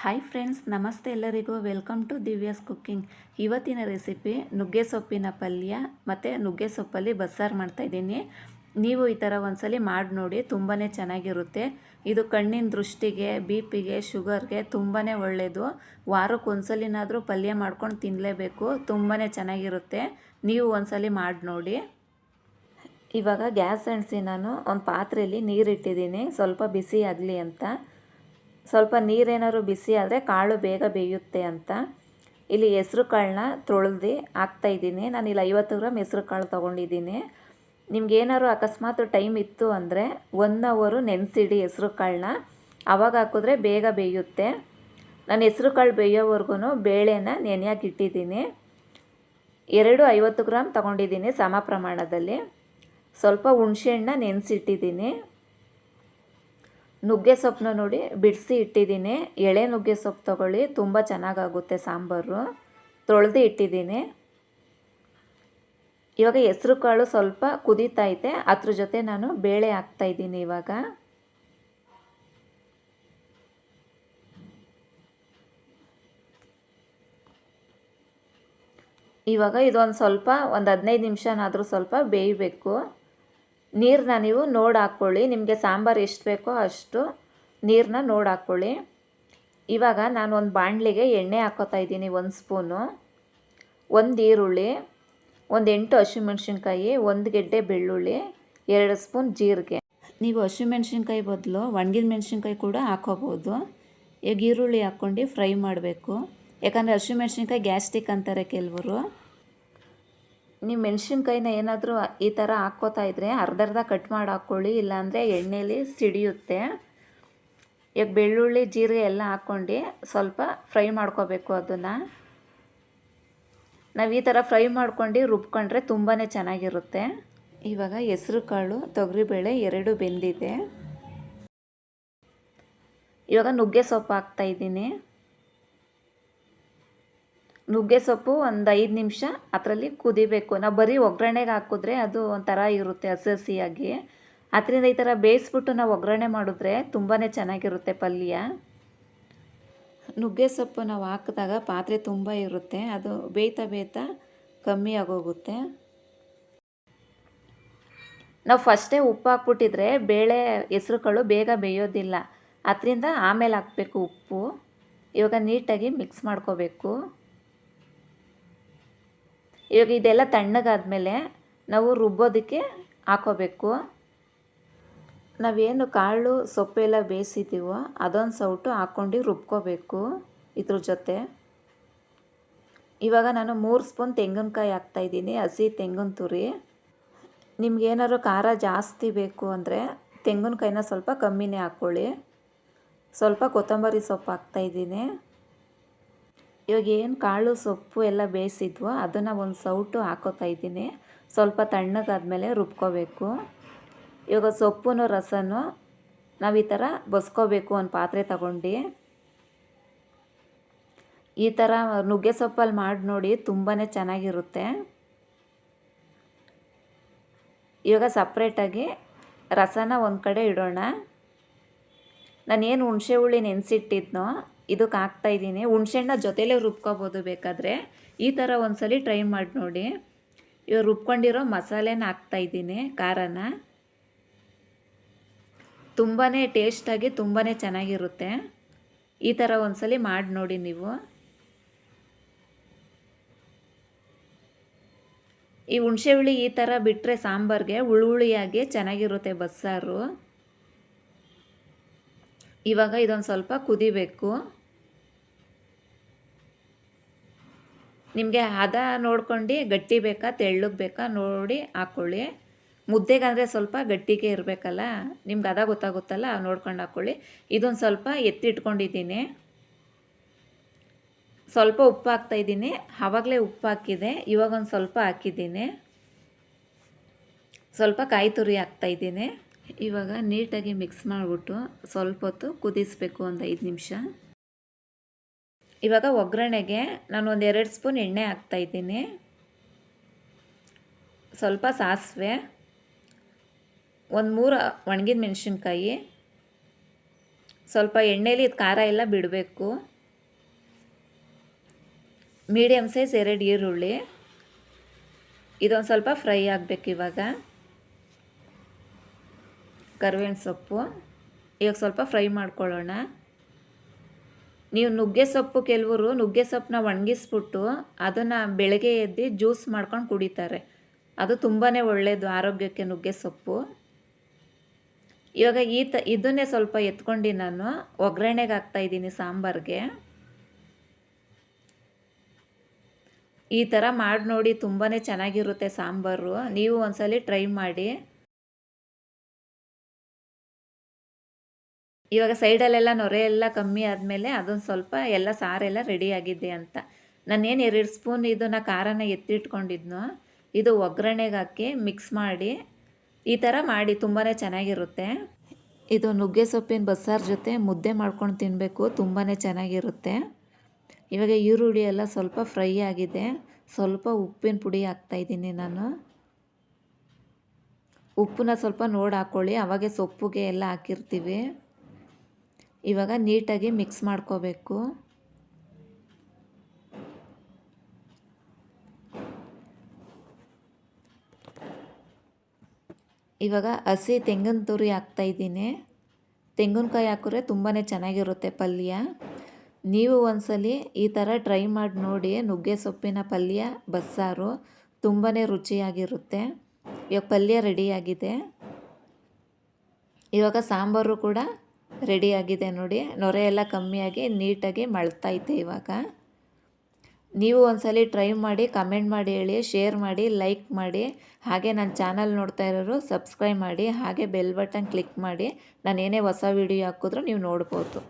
Hi friends ನಮಸ್ತೆ ಎಲ್ಲರಿಗೂ. Welcome to Divya's cooking ಇವತ್ತಿನ ರೆಸಿಪಿ ನುಗ್ಗೆ ಸೊಪ್ಪಿನ ಪಲ್ಯ ಮತ್ತು ನುಗ್ಗೆ ಸೊಪ್ಪಲ್ಲಿ ಬಸ್ಸಾರು ಮಾಡ್ತಾಯಿದ್ದೀನಿ ನೀವು ಈ ಥರ ಒಂದ್ಸಲಿ ಮಾಡಿ ನೋಡಿ ತುಂಬಾ ಚೆನ್ನಾಗಿರುತ್ತೆ. ಇದು ಕಣ್ಣಿನ ದೃಷ್ಟಿಗೆ ಬಿ ಪಿಗೆ ಶುಗರ್ಗೆ ತುಂಬಾ ಒಳ್ಳೆಯದು ವಾರಕ್ಕೆ ಒಂದ್ಸಲಿನಾದರೂ ಪಲ್ಯ ಮಾಡ್ಕೊಂಡು ತಿನ್ನಲೇಬೇಕು ತುಂಬಾ ಚೆನ್ನಾಗಿರುತ್ತೆ. ನೀವು ಒಂದ್ಸಲಿ ಮಾಡಿ ನೋಡಿ. ಇವಾಗ ಗ್ಯಾಸ್ ಅಂಟಿಸಿ ನಾನು ಒಂದು ಪಾತ್ರೆಯಲ್ಲಿ ನೀರಿಟ್ಟಿದ್ದೀನಿ ಸ್ವಲ್ಪ ಬಿಸಿ ಆಗಲಿ ಅಂತ. ಸ್ವಲ್ಪ ನೀರೇನಾದ್ರು ಬಿಸಿ ಆದರೆ ಕಾಳು ಬೇಗ ಬೇಯುತ್ತೆ ಅಂತ. ಇಲ್ಲಿ ಹೆಸ್ರು ಕಾಳನ್ನ ತೊಳೆದು ಹಾಕ್ತಾಯಿದ್ದೀನಿ ನಾನು ಇಲ್ಲಿ ಐವತ್ತು ಗ್ರಾಮ್ ಹೆಸ್ರು ಕಾಳು ತೊಗೊಂಡಿದ್ದೀನಿ. ನಿಮ್ಗೆ ಏನಾದ್ರು ಅಕಸ್ಮಾತ್ ಟೈಮ್ ಇತ್ತು ಅಂದರೆ ಒನ್ ಅವರು ನೆನೆಸಿಡಿ ಹೆಸ್ರು ಕಾಳನ್ನ. ಆವಾಗ ಹಾಕಿದ್ರೆ ಬೇಗ ಬೇಯುತ್ತೆ. ನಾನು ಹೆಸ್ರು ಕಾಳು ಬೇಯೋವರೆಗೂ ಬೇಳೆನ ನೆನೆಯಾಗಿ ಇಟ್ಟಿದ್ದೀನಿ. ಎರಡು ಐವತ್ತು ಗ್ರಾಮ್ ತೊಗೊಂಡಿದ್ದೀನಿ ಸಮ ಪ್ರಮಾಣದಲ್ಲಿ. ಸ್ವಲ್ಪ ಹುಣಸೆಹಣ್ಣ ನೆನೆಸಿಟ್ಟಿದ್ದೀನಿ. ನುಗ್ಗೆ ಸೊಪ್ಪನ್ನ ನೋಡಿ ಬಿಡಿಸಿ ಇಟ್ಟಿದ್ದೀನಿ. ಎಳೆ ನುಗ್ಗೆ ಸೊಪ್ಪು ತೊಗೊಳ್ಳಿ, ತುಂಬ ಚೆನ್ನಾಗಾಗುತ್ತೆ ಸಾಂಬಾರು. ತೊಳೆದು ಇಟ್ಟಿದ್ದೀನಿ. ಇವಾಗ ಹೆಸ್ರು ಕಾಳು ಸ್ವಲ್ಪ ಕುದೀತೈತೆ ಅದ್ರ ಜೊತೆ ನಾನು ಬೇಳೆ ಹಾಕ್ತಾಯಿದ್ದೀನಿ ಇವಾಗ. ಇವಾಗ ಇದೊಂದು ಸ್ವಲ್ಪ ಒಂದು ಹದಿನೈದು ನಿಮಿಷನಾದರೂ ಸ್ವಲ್ಪ ಬೇಯಬೇಕು. ನೀರನ್ನ ನೀವು ನೋಡಿ ಹಾಕ್ಕೊಳ್ಳಿ ನಿಮಗೆ ಸಾಂಬಾರು ಎಷ್ಟು ಬೇಕೋ ಅಷ್ಟು ನೀರನ್ನ ನೋಡಿ ಹಾಕ್ಕೊಳ್ಳಿ ಇವಾಗ ನಾನು ಒಂದು ಬಾಣಲಿಗೆ ಎಣ್ಣೆ ಹಾಕೋತಾ ಇದ್ದೀನಿ ಒಂದು ಸ್ಪೂನು. ಒಂದು ಈರುಳ್ಳಿ, ಒಂದು ಎಂಟು ಹಸಿಮೆಣ್ಸಿನ್ಕಾಯಿ, ಒಂದು ಗೆಡ್ಡೆ ಬೆಳ್ಳುಳ್ಳಿ, ಎರಡು ಸ್ಪೂನ್ ಜೀರಿಗೆ. ನೀವು ಹಸಿಮೆಣ್ಸಿನ್ಕಾಯಿ ಬದಲು ಒಣಗಿದ ಮೆಣಸಿನ್ಕಾಯಿ ಕೂಡ ಹಾಕೋಬೋದು. ಈಗ ಈರುಳ್ಳಿ ಹಾಕ್ಕೊಂಡು ಫ್ರೈ ಮಾಡಬೇಕು. ಯಾಕಂದರೆ ಹಸಿಮೆಣ್ಸಿನ್ಕಾಯಿ ಗ್ಯಾಸ್ಟಿಕ್ ಅಂತಾರೆ ಕೆಲವರು. ನೀವು ಮೆಣಸಿನ್ಕಾಯಿನ ಏನಾದರೂ ಈ ಥರ ಹಾಕ್ಕೋತಾ ಇದ್ದರೆ ಅರ್ಧರ್ಧ ಕಟ್ ಮಾಡಿ ಹಾಕ್ಕೊಳ್ಳಿ ಇಲ್ಲಾಂದರೆ ಎಣ್ಣೆಯಲ್ಲಿ ಸಿಡಿಯುತ್ತೆ. ಈಗ ಬೆಳ್ಳುಳ್ಳಿ, ಜೀರಿಗೆ ಎಲ್ಲ ಹಾಕ್ಕೊಂಡು ಸ್ವಲ್ಪ ಫ್ರೈ ಮಾಡ್ಕೋಬೇಕು ಅದನ್ನು. ನಾವು ಈ ಥರ ಫ್ರೈ ಮಾಡ್ಕೊಂಡು ರುಬ್ಕೊಂಡ್ರೆ ತುಂಬಾ ಚೆನ್ನಾಗಿರುತ್ತೆ. ಇವಾಗ ಹೆಸ್ರು ಕಾಳು, ತೊಗರಿಬೇಳೆ ಎರಡು ಬೆಂದಿದೆ. ಇವಾಗ ನುಗ್ಗೆ ಸೊಪ್ಪು ಹಾಕ್ತಾಯಿದ್ದೀನಿ ನುಗ್ಗೆ ಸೊಪ್ಪು ಒಂದು ಐದು ನಿಮಿಷ ಅದರಲ್ಲಿ ಕುದಿಬೇಕು. ನಾವು ಬರೀ ಒಗ್ಗರಣೆಗೆ ಹಾಕಿದ್ರೆ ಅದು ಒಂಥರ ಇರುತ್ತೆ ಹಸಿ ಹಸಿಯಾಗಿ ಅದರಿಂದ ಈ ಥರ ಬೇಯಿಸ್ಬಿಟ್ಟು ನಾವು ಒಗ್ಗರಣೆ ಮಾಡಿದ್ರೆ ತುಂಬಾ ಚೆನ್ನಾಗಿರುತ್ತೆ ಪಲ್ಯ. ನುಗ್ಗೆ ಸೊಪ್ಪು ನಾವು ಹಾಕಿದಾಗ ಪಾತ್ರೆ ತುಂಬ ಇರುತ್ತೆ, ಅದು ಬೇಯ್ತಾ ಬೇಯ್ತಾ ಕಮ್ಮಿ ಆಗೋಗುತ್ತೆ. ನಾವು ಫಸ್ಟೇ ಉಪ್ಪು ಹಾಕ್ಬಿಟ್ಟಿದ್ರೆ ಬೇಳೆ ಹೆಸ್ರುಗಳು ಬೇಗ ಬೇಯೋದಿಲ್ಲ. ಅದರಿಂದ ಆಮೇಲೆ ಹಾಕಬೇಕು ಉಪ್ಪು. ಇವಾಗ ನೀಟಾಗಿ ಮಿಕ್ಸ್ ಮಾಡ್ಕೋಬೇಕು. ಇವಾಗ ಇದೆಲ್ಲ ತಣ್ಣಗಾದಮೇಲೆ ನಾವು ರುಬ್ಬೋದಕ್ಕೆ ಹಾಕೋಬೇಕು. ನಾವೇನು ಕಾಳು ಸೊಪ್ಪೆಲ್ಲ ಬೇಯಿಸಿದ್ದೀವೋ ಅದೊಂದು ಸೌಟು ಹಾಕ್ಕೊಂಡು ರುಬ್ಕೋಬೇಕು ಇದ್ರ ಜೊತೆ. ಇವಾಗ ನಾನು ಮೂರು ಸ್ಪೂನ್ ತೆಂಗಿನಕಾಯಿ ಹಾಕ್ತಾಯಿದ್ದೀನಿ ಹಸಿ ತೆಂಗಿನ ತುರಿ. ನಿಮ್ಗೇನಾದ್ರು ಖಾರ ಜಾಸ್ತಿ ಬೇಕು ಅಂದರೆ ತೆಂಗಿನಕಾಯಿನ ಸ್ವಲ್ಪ ಕಮ್ಮಿನೇ ಹಾಕ್ಕೊಳ್ಳಿ. ಸ್ವಲ್ಪ ಕೊತ್ತಂಬರಿ ಸೊಪ್ಪು ಹಾಕ್ತಾಯಿದ್ದೀನಿ ಇವಾಗ ಏನು ಕಾಳು, ಸೊಪ್ಪು ಎಲ್ಲ ಬೇಯಿಸಿದ್ವೋ ಅದನ್ನು ಒಂದು ಸೌಟು ಹಾಕೋತಾ ಇದ್ದೀನಿ. ಸ್ವಲ್ಪ ತಣ್ಣಗಾದ್ಮೇಲೆ ರುಬ್ಕೋಬೇಕು. ಇವಾಗ ಸೊಪ್ಪು ರಸನೂ ನಾವು ಈ ಥರ ಬಸ್ಕೋಬೇಕು ಒಂದು ಪಾತ್ರೆ ತಗೊಂಡು. ಈ ಥರ ನುಗ್ಗೆ ಸೊಪ್ಪಲ್ಲಿ ಮಾಡಿ ನೋಡಿ ತುಂಬಾ ಚೆನ್ನಾಗಿರುತ್ತೆ. ಇವಾಗ ಸಪ್ರೇಟಾಗಿ ರಸನ ಒಂದು ಕಡೆ ಇಡೋಣ. ನಾನೇನು ಹುಣಸೆ ಹುಳಿ ನೆನೆಸಿಟ್ಟಿದ್ನೋ ಇದಕ್ಕೆ ಹಾಕ್ತಾಯಿದ್ದೀನಿ ಹುಣ್ಸೆಹಣ್ಣ ಜೊತೆಲೇ ರುಬ್ಕೋಬೋದು ಬೇಕಾದರೆ. ಈ ಥರ ಒಂದ್ಸಲಿ ಟ್ರೈ ಮಾಡಿ ನೋಡಿ. ಇವಾಗ ರುಬ್ಕೊಂಡಿರೋ ಮಸಾಲೆನ ಹಾಕ್ತಾಯಿದ್ದೀನಿ ಖಾರನ. ತುಂಬಾ ಟೇಸ್ಟಾಗಿ ತುಂಬಾ ಚೆನ್ನಾಗಿರುತ್ತೆ. ಈ ಥರ ಒಂದ್ಸಲಿ ಮಾಡಿ ನೋಡಿ ನೀವು. ಈ ಹುಣಸೆ ಹುಳಿ ಈ ಥರ ಬಿಟ್ಟರೆ ಸಾಂಬಾರಿಗೆ ಹುಳುಹುಳಿಯಾಗಿ ಚೆನ್ನಾಗಿರುತ್ತೆ ಬಸ್ಸಾರು. ಇವಾಗ ಇದೊಂದು ಸ್ವಲ್ಪ ಕುದಿಬೇಕು. ನಿಮಗೆ ಹದ ನೋಡ್ಕೊಂಡು ಗಟ್ಟಿ ಬೇಕಾ, ತೆಳ್ಳಗೆ ಬೇಕಾ ನೋಡಿ ಹಾಕ್ಕೊಳ್ಳಿ ಮುದ್ದೆಗಂದರೆ ಸ್ವಲ್ಪ ಗಟ್ಟಿಗೆ ಇರಬೇಕಲ್ಲ, ನಿಮ್ಗೆ ಅದ ಗೊತ್ತಾಗುತ್ತಲ್ಲ ನೋಡ್ಕೊಂಡು ಹಾಕ್ಕೊಳ್ಳಿ ಇದೊಂದು ಸ್ವಲ್ಪ ಎತ್ತಿಟ್ಕೊಂಡಿದ್ದೀನಿ. ಸ್ವಲ್ಪ ಉಪ್ಪು ಹಾಕ್ತಾಯಿದ್ದೀನಿ ಆವಾಗಲೇ ಉಪ್ಪು ಹಾಕಿದೆ ಇವಾಗ ಒಂದು ಸ್ವಲ್ಪ ಹಾಕಿದ್ದೀನಿ. ಸ್ವಲ್ಪ ಕಾಯಿ ತುರಿ ಹಾಕ್ತಾಯಿದ್ದೀನಿ ಇವಾಗ ನೀಟಾಗಿ ಮಿಕ್ಸ್ ಮಾಡಿಬಿಟ್ಟು ಸ್ವಲ್ಪ ಹೊತ್ತು ಕುದಿಸ್ಬೇಕು ಒಂದು ಐದು ನಿಮಿಷ. ಇವಾಗ ಒಗ್ಗರಣೆಗೆ ನಾನು ಒಂದು ಎರಡು ಸ್ಪೂನ್ ಎಣ್ಣೆ ಹಾಕ್ತಾಯಿದ್ದೀನಿ ಸ್ವಲ್ಪ ಸಾಸಿವೆ, ಒಂದು ಮೂರು ಒಣಗಿದ ಮೆಣಸಿನ್ಕಾಯಿ, ಸ್ವಲ್ಪ ಎಣ್ಣೆಲಿ ಇದು ಖಾರ ಎಲ್ಲ ಬಿಡಬೇಕು. ಮೀಡಿಯಮ್ ಸೈಜ್ ಎರಡು ಈರುಳ್ಳಿ, ಇದೊಂದು ಸ್ವಲ್ಪ ಫ್ರೈ ಆಗಬೇಕು ಇವಾಗ. ಕರಿಬೇವಿನ ಸೊಪ್ಪು, ಇವಾಗ ಸ್ವಲ್ಪ ಫ್ರೈ ಮಾಡ್ಕೊಳ್ಳೋಣ. ನೀವು ನುಗ್ಗೆ ಸೊಪ್ಪು ಕೆಲವರು ನುಗ್ಗೆ ಸೊಪ್ಪನ್ನ ಒಣಗಿಸ್ಬಿಟ್ಟು ಅದನ್ನು ಬೆಳಗ್ಗೆ ಎದ್ದು ಜ್ಯೂಸ್ ಮಾಡ್ಕೊಂಡು ಕುಡಿತಾರೆ. ಅದು ತುಂಬಾ ಒಳ್ಳೆಯದು ಆರೋಗ್ಯಕ್ಕೆ ನುಗ್ಗೆ ಸೊಪ್ಪು. ಇವಾಗ ಈ ತ, ಇದನ್ನೇ ಸ್ವಲ್ಪ ಎತ್ಕೊಂಡು ನಾನು ಒಗ್ಗರಣೆಗೆ ಹಾಕ್ತಾಯಿದ್ದೀನಿ ಸಾಂಬಾರಿಗೆ. ಈ ಥರ ಮಾಡಿ ನೋಡಿ ತುಂಬಾ ಚೆನ್ನಾಗಿರುತ್ತೆ ಸಾಂಬಾರು. ನೀವು ಒಂದ್ಸಲಿ ಟ್ರೈ ಮಾಡಿ. ಇವಾಗ ಸೈಡಲ್ಲೆಲ್ಲ ನೊರೆ ಎಲ್ಲ ಕಮ್ಮಿ ಆದಮೇಲೆ ಅದೊಂದು ಸ್ವಲ್ಪ ಎಲ್ಲ ಸಾರೆಲ್ಲ ರೆಡಿಯಾಗಿದೆ ಅಂತ. ನಾನೇನು ಎರಡು ಸ್ಪೂನ್ ಇದನ್ನು ಖಾರನ ಎತ್ತಿಟ್ಕೊಂಡಿದ್ನೋ, ಇದು ಒಗ್ಗರಣೆಗೆ ಹಾಕಿ ಮಿಕ್ಸ್ ಮಾಡಿ ಈ ಥರ ಮಾಡಿ ತುಂಬಾ ಚೆನ್ನಾಗಿರುತ್ತೆ. ಇದು ನುಗ್ಗೆ ಸೊಪ್ಪಿನ ಬಸ್ಸಾರು ಜೊತೆ ಮುದ್ದೆ ಮಾಡ್ಕೊಂಡು ತಿನ್ನಬೇಕು ತುಂಬಾ ಚೆನ್ನಾಗಿರುತ್ತೆ. ಇವಾಗ ಈರುಳ್ಳಿ ಎಲ್ಲ ಸ್ವಲ್ಪ ಫ್ರೈ ಆಗಿದೆ, ಸ್ವಲ್ಪ ಉಪ್ಪಿನ ಪುಡಿ ಹಾಕ್ತಾಯಿದ್ದೀನಿ ನಾನು. ಉಪ್ಪನ್ನ ಸ್ವಲ್ಪ ನೋಡಿ ಹಾಕ್ಕೊಳ್ಳಿ ಅವಾಗೆ ಸೊಪ್ಪುಗೆ ಎಲ್ಲ ಹಾಕಿರ್ತೀವಿ. ಇವಾಗ ನೀಟಾಗಿ ಮಿಕ್ಸ್ ಮಾಡ್ಕೋಬೇಕು. ಇವಾಗ ಹಸಿ ತೆಂಗಿನ ತುರಿ ಹಾಕ್ತಾಯಿದ್ದೀನಿ ತೆಂಗಿನಕಾಯಿ ಹಾಕಿದ್ರೆ ತುಂಬಾ ಚೆನ್ನಾಗಿರುತ್ತೆ ಪಲ್ಯ. ನೀವು ಒಂದ್ಸಲಿ ಈ ಥರ ಟ್ರೈ ಮಾಡಿ ನೋಡಿ, ನುಗ್ಗೆ ಸೊಪ್ಪಿನ ಪಲ್ಯ, ಬಸ್ಸಾರು ತುಂಬಾ ರುಚಿಯಾಗಿರುತ್ತೆ. ಇವಾಗ ಪಲ್ಯ ರೆಡಿಯಾಗಿದೆ ಇವಾಗ ಸಾಂಬಾರು ಕೂಡ ರೆಡಿಯಾಗಿದೆ ನೋಡಿ. ನೊರೆ ಎಲ್ಲ ಕಮ್ಮಿಯಾಗಿ ನೀಟಾಗಿ ಮಳ್ತೈತೆ ಇವಾಗ. ನೀವು ಒಂದ್ಸಲಿ ಟ್ರೈ ಮಾಡಿ, ಕಮೆಂಟ್ ಮಾಡಿ, ಹೇಳಿ, ಶೇರ್ ಮಾಡಿ, ಲೈಕ್ ಮಾಡಿ. ಹಾಗೆ ನನ್ನ ಚಾನಲ್ ನೋಡ್ತಾ ಇರೋರು ಸಬ್ಸ್ಕ್ರೈಬ್ ಮಾಡಿ, ಹಾಗೆ ಬೆಲ್ ಬಟನ್ ಕ್ಲಿಕ್ ಮಾಡಿ. ನಾನು ಏನೇ ಹೊಸ ವೀಡಿಯೋ ಹಾಕಿದ್ರೂ ನೀವು ನೋಡ್ಬೋದು.